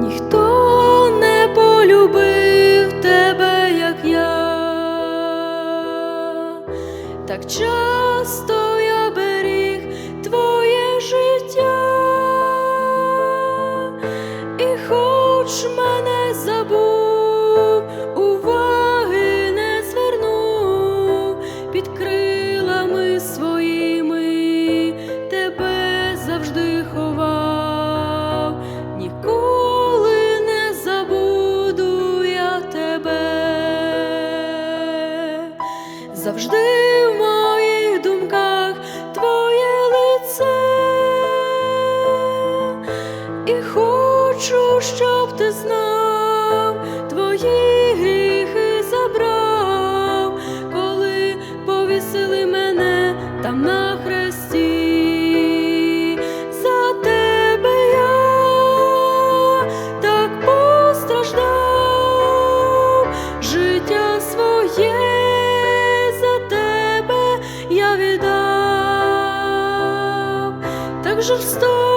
ніхто не полюбив тебе, як я, так часто я беріг твоє життя, і хоч мене забув, уваги не звернув під крилами своїми щоб ти знав, твої гріхи забрав, коли повісили мене там на хресті. За тебе я так постраждав, життя своє за тебе я віддав, так жорстоко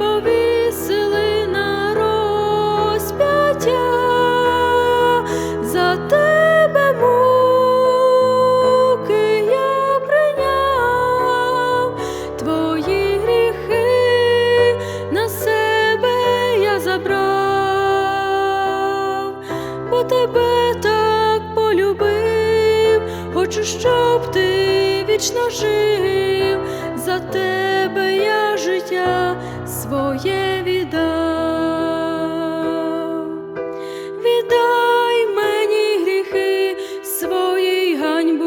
повісили на розп'яття. За тебе муки я прийняв, твої гріхи на себе я забрав, бо тебе так полюбив, хочу, щоб ти вічно жив, своє віддав. Віддай мені гріхи свої ганьбу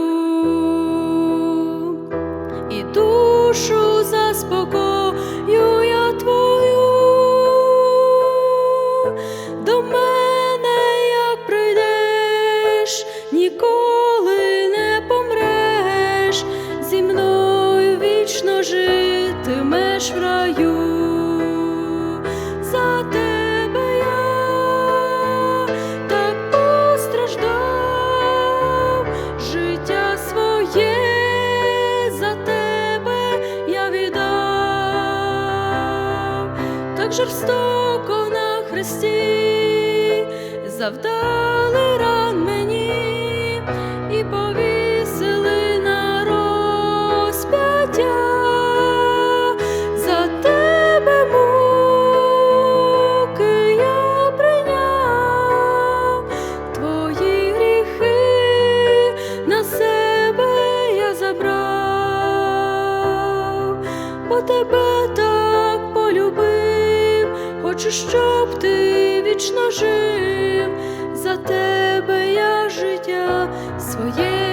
і душу заспокою я твою. До мене, як прийдеш, ніколи не помреш, зі мною вічно житимеш в раю. Жорстоко на хресті завдали ран мені і повісили на розп'яття. За тебе муки я прийняв, твої гріхи на себе я забрав, бо тебе так полюбив, хочу, щоб ти вічно жив, за тебе я життя своє